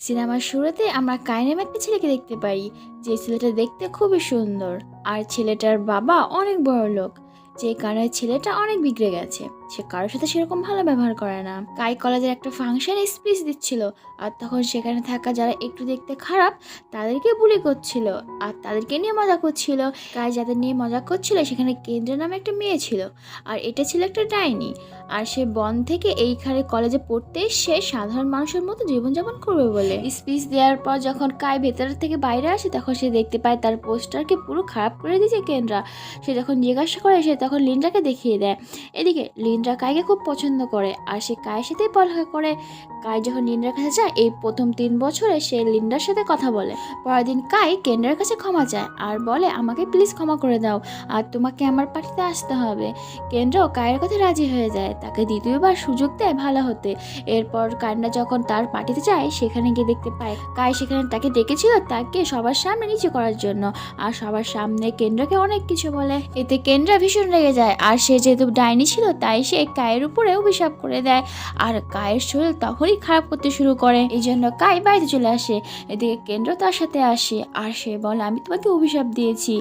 সিনেমার শুরুতে আমরা কাইনাম একটা ছেলেকে দেখতে পাই যে ছেলেটা দেখতে খুবই সুন্দর। আর ছেলেটার বাবা অনেক বড় লোক যে কারণে ছেলেটা অনেক বিগড়ে গেছে। সে কারোর সাথে সেরকম ভালো ব্যবহার করে না। কাই কলেজের একটা ফাংশনে স্পিচ দিচ্ছিল আর তখন সেখানে থাকা যারা একটু দেখতে খারাপ, তাদেরকে বুলি করছিল আর তাদেরকে নিয়ে মজা করছিল। কাই যাদের নিয়ে মজা করছিল সেখানে কেন্দ্র নামে একটা মেয়ে ছিল আর এটা ছিল একটা ডাইনি। আর সে বন থেকে এইখানে কলেজে পড়তে এসে সাধারণ মানুষের মতো জীবনযাপন করবে বলে। স্পিচ দেওয়ার পর যখন কাই ভেতর থেকে বাইরে আসে, তখন সে দেখতে পায় তার পোস্টারকে পুরো খারাপ করে দিয়েছে কেন্দ্রা। সে যখন জিজ্ঞাসা করে, সে তখন লিনটাকে দেখিয়ে দেয়। এদিকে লিনরা কাইকে খুব পছন্দ করে। আর সে কায়ের সাথেই পড়ালেখা করে। কাই যখন লিন্ডার কাছে যায়, এই প্রথম তিন বছরে সে লিন্ডার সাথে কথা বলে। পরের দিন কাই কেন্দ্রের কাছে ক্ষমা চায় আর বলে, আমাকে প্লিজ ক্ষমা করে দাও। আর তোমাকে আমার পার্টিতে আসতে হবে। কেন্দ্র কায়ের কথা রাজি হয়ে যায়। তাকে দ্বিতীয়বার সুযোগ দেয় ভালো হতে। এরপর কান্না যখন তার পার্টিতে যায়, সেখানে গিয়ে দেখতে পায়, কাই সেখানে তাকে ডেকেছিল তাকে সবার সামনে নিচে করার জন্য। আর সবার সামনে কেন্দ্রকে অনেক কিছু বলে। এতে কেন্দ্র ভীষণ রেগে যায়। আর সে যেহেতু ডাইনি ছিল, তাই সে কায়ের উপরে অভিশাপ করে দেয়। আর কায়ের শরীর তখনই খারাপ করতে শুরু করে। এই জন্য কাই বাইরে চলে আসে, এদিকে কেন্দ্র তার সাথে আসে। আর সে বলে, আমি তোমাকে অভিশাপ দিয়েছি,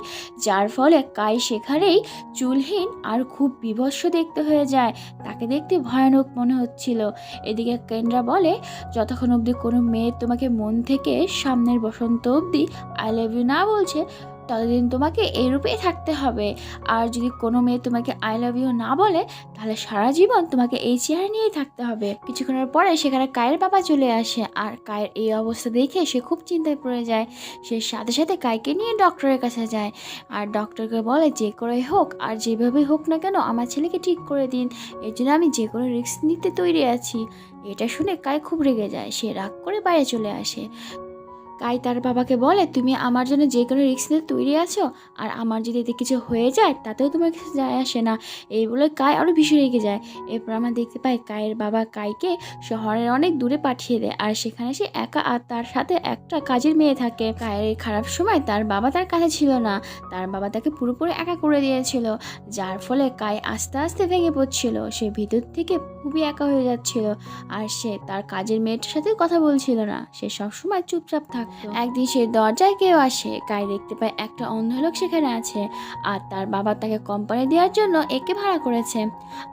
যার ফলে কাই সেখানেই চুলহীন আর খুব বিভৎস দেখতে হয়ে যায়। তাকে দেখতে ভয়ানক মনে হচ্ছিল। এদিকে কেন্দ্রা বলে, যতক্ষণ অবধি কোনো মেয়ে তোমাকে মন থেকে সামনের বসন্ত অবধি আই লাভ ইউ না বলছে ততদিন তোমাকে এই রূপেই থাকতে হবে। আর যদি কোনো মেয়ে তোমাকে আই লাভ ইউ না বলে, তাহলে সারা জীবন তোমাকে এই চেয়ারে নিয়েই থাকতে হবে। কিছুক্ষণের পরে সেখানে কায়ের বাবা চলে আসে, আর কায়ের এই অবস্থা দেখে সে খুব চিন্তায় পড়ে যায়। সে সাথে সাথে কাইকে নিয়ে ডক্টরের কাছে যায়। আর ডক্টরকে বলে, যে করে হোক, আর যেভাবেই হোক না কেন, আমার ছেলেকে ঠিক করে দিন। এর জন্য আমি যে কোনো রিস্ক নিতে তৈরি আছি। এটা শুনে কাই খুব রেগে যায়। সে রাগ করে বাইরে চলে আসে। কাই তার বাবাকে বলে, তুমি আমার জন্য যে কোনো রিস্ক নিতে তৈরি আছো, আর আমার যদি এতে কিছু হয়ে যায়, তাতেও তোমার কিছু যায় আসে না। এই বলে কাই আরও ভীষণ রেগে যায়। এরপর আমরা দেখতে পাই কায়ের বাবা কাইকে শহরের অনেক দূরে পাঠিয়ে দেয়, আর সেখানে সে একা আর তার সাথে একটা কাজের মেয়ে থাকে। কায়ের এই খারাপ সময় তার বাবা তার কাছে ছিল না, তার বাবা তাকে পুরোপুরি একা করে দিয়েছিল, যার ফলে কাই আস্তে আস্তে ভেঙে পড়ছিল। সে ভিতর থেকে খুবই একা হয়ে যাচ্ছিল। আর সে তার কাজের মেয়েটার সাথে কথা বলছিল না। সে সবসময় চুপচাপ থাকতো। একদিন সে দরজায় কেউ আসে কাই দেখতে পায় একটা অন্ধ লোক সেখানে আছে। আর তার বাবা তাকে কোম্পানি দেওয়ার জন্য একে ভাড়া করেছে।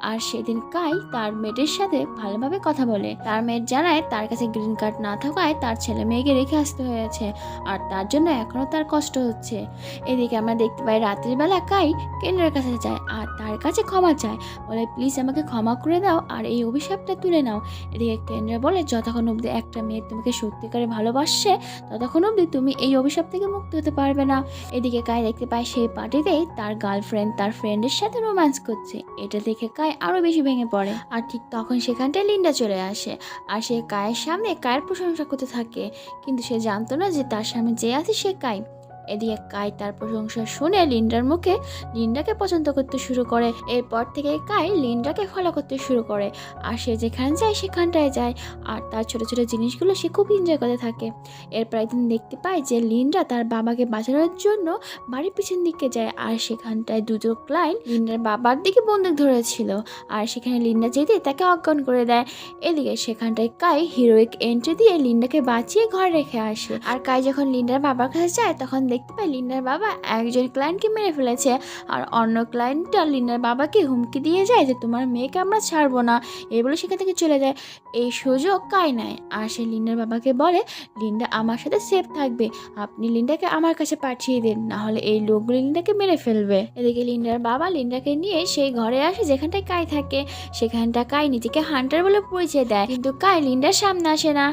আর সেদিন কাই তার মেয়েটির সাথে ভালোভাবে কথা বলে। তার মেয়ের জানায় তার কাছে গ্রিন কার্ড না থাকায় তার ছেলে মেয়েকে রেখে আসতে হয়েছে। আর তার জন্য এখনও তার কষ্ট হচ্ছে। এদিকে আমরা দেখতে পাই রাতের বেলা কাই কেন্দ্রের কাছে যায় আর তার কাছে ক্ষমা চায়। বলে, প্লিজ আমাকে ক্ষমা করে দাও আর এই অভিশাপটা তুলে নাও। এদিকে কেন্দ্র বলে, যতক্ষণ অবধি একটা মেয়ে তোমাকে সত্যিকারে ভালোবাসছে, ততক্ষণ অবধি তুমি এই অভিশাপ থেকে মুক্ত হতে পারবে না। এদিকে কাই দেখতে পায় সেই পার্টিতেই তার গার্লফ্রেন্ড তার ফ্রেন্ডের সাথে রোম্যান্স করছে। এটা দেখে কাই আরও বেশি ভেঙে পড়ে। আর ঠিক তখন সেখানটায় লিন্ডা চলে আসে। আর সে কায়ের সামনে কায়ের প্রশংসা করতে থাকে। কিন্তু সে জানতো না যে তার সামনে যে আছে সে কাই এদিকে কাই তার প্রশংসা শুনে লিন্ডার মুখে লিন্ডাকে পছন্দ করতে শুরু করে। এরপর থেকে কাই লিন্ডাকে ফলো করতে শুরু করে আর সে যেখানে যায় সেখানটায় যায় আর তার ছোট ছোট জিনিসগুলো সে খুব এনজয় করতে থাকে। এরপর একদিন দেখতে পায় যে লিন্ডা তার বাবাকে বাঁচানোর জন্য বাড়ির পিছন দিকে যায় আর সেখানটায় দুটো ক্লায়েন্ট লিন্ডার বাবার দিকে বন্দুক ধরেছিল আর সেখানে লিন্ডা যেতে তাকে অজ্ঞান করে দেয়। এদিকে সেখানটায় কাই হিরোইক এন্ট্রি দিয়ে লিন্ডাকে বাঁচিয়ে ঘরে রেখে আসে। আর কাই যখন লিন্ডার বাবার কাছে যায় তখন দেখতে পায় লিন্ডার বাবা একজন ক্লায়েন্টকে মেরে ফেলেছে। আর অন্য ক্লায়েন্টটা লিন্ডার বাবাকে হুমকি দিয়ে যায় যে, তোমার মেয়েকে আমরা ছাড়বো না। এই বলে সেখান থেকে চলে যায়। এই সুযোগ কাই নেয়? আর সে লিন্ডার বাবাকে বলে লিন্ডা আমার সাথে সেফ থাকবে। আপনি লিন্ডাকে আমার কাছে পাঠিয়ে দিন, না হলে এই লোকগুলো লিন্ডাকে মেরে ফেলবে। এদিকে লিন্ডার বাবা লিন্ডাকে নিয়ে সেই ঘরে আসে যেখানটায় কাই থাকে। সেখানটা কাই নিজেকে হান্টার বলে পরিচয় দেয়। কিন্তু কাই লিন্ডার সামনে আসে না।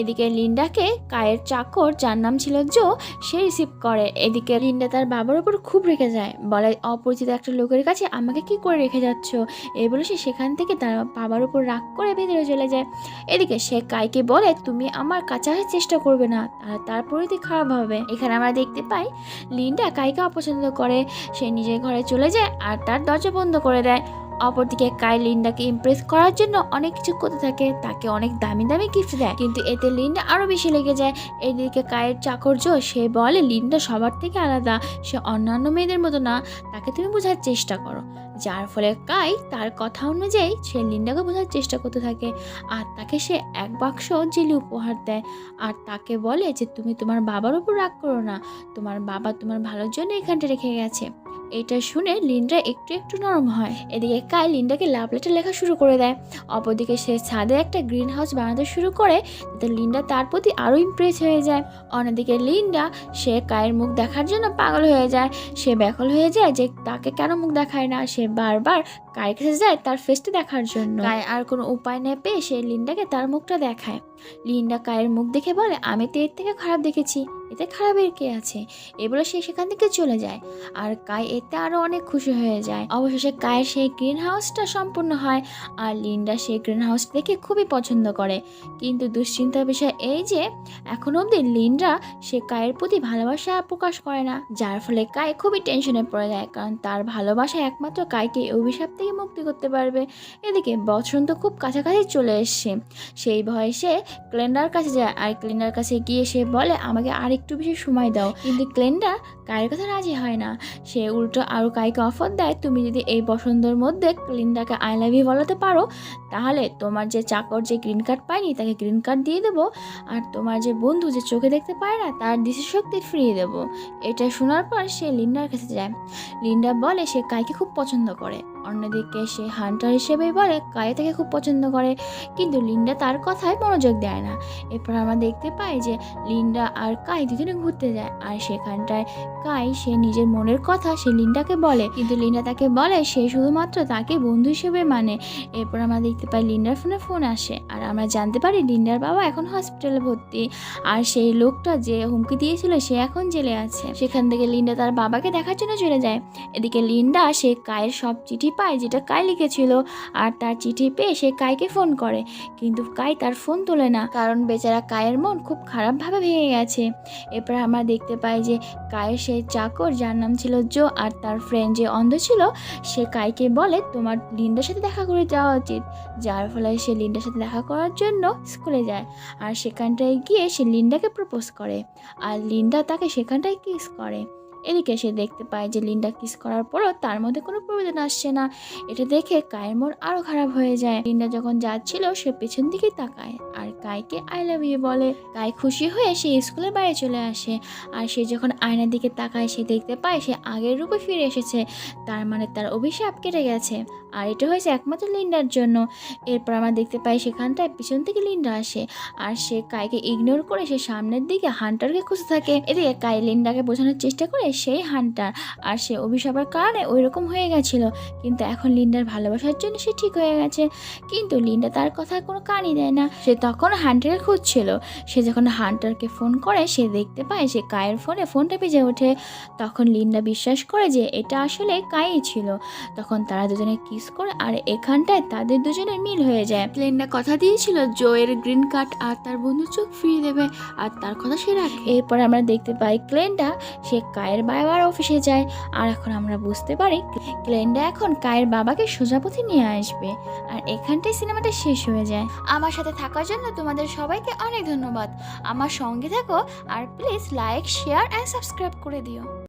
এদিকে লিন্ডাকে কায়ের চাকর, যার নাম ছিল জো, সে রিসিভ করে। এদিকে লিন্ডা তার বাবার উপর খুব রেখে যায়। বলে, অপরিচিত একটা লোকের কাছে আমাকে কি করে রেখে যাচ্ছ? এই বলে সে সেখান থেকে তার বাবার উপর রাগ করে ভেতরে চলে যায়। এদিকে সে কাইকে বলে, তুমি আমার কাছে আসার চেষ্টা করবে না, আর তার পরিধি খারাপ হবে এখানে আমরা দেখতে পাই, লিন্ডা কাইকে অপছন্দ করে। সে নিজের ঘরে চলে যায় আর তার দরজা বন্ধ করে দেয়। অপরদিকে কাই লিন্ডাকে ইমপ্রেস করার জন্য অনেক কিছু করতে থাকে, তাকে অনেক দামি দামি গিফট দেয়। কিন্তু এতে লিন্ডা আরও বেশি লেগে যায়। এদিকে কায়ের চাকর্য, সে বলে, লিন্ডা সবার থেকে আলাদা। সে অন্যান্য মেয়েদের মতো না। তাকে তুমি বোঝার চেষ্টা করো। যার ফলে কাই তার কথা অনুযায়ী সে লিন্ডাকে বোঝার চেষ্টা করতে থাকে। আর তাকে সে এক বাক্স জেলি উপহার দেয়। আর তাকে বলে যে, তুমি তোমার বাবার উপর রাগ করো না। তোমার বাবা তোমার ভালোর জন্য এখানটা রেখে গেছে। এটা শুনে লিন্ডা একটু একটু নরম হয়। এদিকে কাই লিন্ডাকে লাভ লেটার লেখা শুরু করে দেয়। অপরদিকে সে ছাদে একটা গ্রিন হাউস বানাতে শুরু করে, যাতে লিন্ডা তার প্রতি আরও ইমপ্রেস হয়ে যায়। অন্যদিকে লিন্ডা, সে কায়ের মুখ দেখার জন্য পাগল হয়ে যায়। সে ব্যাকল হয়ে যায় যে তাকে কেন মুখ দেখায় না? সে বারবার কায়ের কাছে যায় তার ফেসটা দেখার জন্য। কায় আর কোনো উপায় না পেয়ে সে লিন্ডাকে তার মুখটা দেখায়। লিন্ডা কায়ের মুখ দেখে বলে, আমি তো এর থেকে খারাপ দেখেছি। এতে খারাপের কে আছে? এ বলে সে সেখান থেকে চলে যায়। আর কাই এতে আরও অনেক খুশি হয়ে যায়। অবশেষে কায়ের সেই গ্রিন হাউসটা সম্পূর্ণ হয় আর লিন্ডা সেই গ্রিন হাউস দেখে খুবই পছন্দ করে। কিন্তু দুশ্চিন্তার বিষয় এই যে, এখন অবধি লিন্ডা সে কায়ের প্রতি ভালোবাসা প্রকাশ করে না। যার ফলে কায় খুবই টেনশনে পড়ে যায়, কারণ তার ভালোবাসা একমাত্র এই অভিশাপ থেকে মুক্তি করতে পারবে। এদিকে বসন্ত খুব কাছাকাছি চলে এসছে। সেই ভয়ে সে ক্লেন্ডার কাছে যায়। আর ক্লেন্ডার কাছে গিয়ে সে বলে, আমাকে আর একটু বেশি সময় দাও। কিন্তু ক্লেন্ডার কায়ের কথা রাজি হয় না। সে উল্টো আরও কাইকে অফার দেয়, তুমি যদি এই বসন্তর মধ্যে ক্লিনটাকে আই লাভ ইউ বলাতে পারো, তাহলে তোমার যে চাকর যে গ্রিন কার্ড পায়নি, তাকে গ্রিন কার্ড দিয়ে দেবো। আর তোমার যে বন্ধু যে চোখে দেখতে পায় না, তার দৃষ্টিশক্তি ফিরিয়ে দেবো। এটা শোনার পর সে লিন্ডার কাছে যায়। লিন্ডা বলে সে কাইকে খুব পছন্দ করে। অন্যদিকে সে হান্টার হিসেবে বলে কাই তাকে খুব পছন্দ করে। কিন্তু লিন্ডা তার কথায় মনোযোগ দেয় না। এরপর আমরা দেখতে পাই যে লিন্ডা আর কাই দুজনে ঘুরতে যায়। আর সেখানটায় কাই সে নিজের মনের কথা সে লিন্ডাকে বলে। কিন্তু লিন্ডা তাকে বলে, সে শুধুমাত্র তাকে বন্ধু হিসেবে মানে। এরপর আমরা দেখতে পাই লিন্ডার ফোনে ফোন আসে। আর আমরা জানতে পারি লিন্ডার বাবা এখন হসপিটালে ভর্তি। আর সেই লোকটা যে হুমকি দিয়েছিল সে এখন জেলে আছে। সেখান থেকে লিন্ডা তার বাবাকে দেখার জন্য চলে যায়। এদিকে লিন্ডা সে কায়ের সব চিঠি পায় যেটা কাই লিখেছিল আর তার চিঠি পেয়ে সে কাইকে ফোন করে। কিন্তু কাই তার ফোন তোলে না, কারণ বেচারা কায়ের মন খুব খারাপভাবে ভেঙে গেছে। এরপর আমরা দেখতে পাই যে কায়ের সেই চাকর, যার নাম ছিল জো আর তার ফ্রেন্ড যে অন্ধ ছিল, সে কাইকে বলে, তোমার লিন্ডার সাথে দেখা করে যাওয়া উচিত। যার ফলে সে লিন্ডার সাথে দেখা করার জন্য স্কুলে যায় আর সেখানটায় গিয়ে সে লিন্ডাকে প্রপোজ করে। আর লিন্ডা তাকে সেখানটায় কিস করে। এদিকে সে দেখতে পায় যে লিন্ডা কিস করার পরও তার মধ্যে কোনো প্রয়োজন আসছে না। এটা দেখে কায়ের মন আরও খারাপ হয়ে যায়। লিন্ডা যখন যাচ্ছিল, সে পেছন দিকেই তাকায় আর কাইকে আই লাভ ইউ বলে। কাই খুশি হয়ে সে স্কুলের বাইরে চলে আসে আর সে যখন আয়নার দিকে তাকায়, সে দেখতে পায় সে আগের রূপে ফিরে এসেছে। তার মানে তার অভিশাপ কেটে গেছে আর এটা হয়েছে একমাত্র লিন্ডার জন্য। এরপর আমরা দেখতে পাই সেখানটায় পিছন থেকে লিন্ডা আসে আর সে কাইকে ইগনোর করে সে সামনের দিকে হান্টারকে খুঁজে থাকে। এদিকে কাই লিন্ডাকে বোঝানোর চেষ্টা করে সেই হান্টার আর সে অভিশাপের কারণে ওই রকম হয়ে গেছিল। কিন্তু এখন লিন্ডার ভালোবাসার জন্য সে ঠিক হয়ে গেছে। কিন্তু লিন্ডা তার কথা কোনো কানই দেয় না। সে তখন হান্টারকে খুঁজছিল। সে যখন হান্টারকে ফোন করে, সে দেখতে পায় সে কায়ের ফোনে ফোনটা বেজে ওঠে। তখন লিন্ডা বিশ্বাস করে যে এটা আসলে কাই ছিল। তখন তারা দুজনে কিস করে আর এখানটায় তাদের দুজনের মিল হয়ে যায়। লিন্ডা কথা দিয়েছিল, জোয়ের গ্রিন কার্ড আর তার বন্ধু চোখ ফিরিয়ে দেবে। আর তার কথা সে রাখে। এরপর আমরা দেখতে পাই ক্লেন্ডা সে কায়ের বাবার অফিসে যায়। আর এখন আমরা বুঝতে পারি ক্লেন্ডা এখন কায়ের বাবাকে সোজাপথে নিয়ে আসবে। আর এখানটাই সিনেমাটা শেষ হয়ে যায়। আমার সাথে থাকার জন্য তোমাদের সবাইকে অনেক ধন্যবাদ। আমার সঙ্গে থাকো আর please like, share and subscribe করে দিও।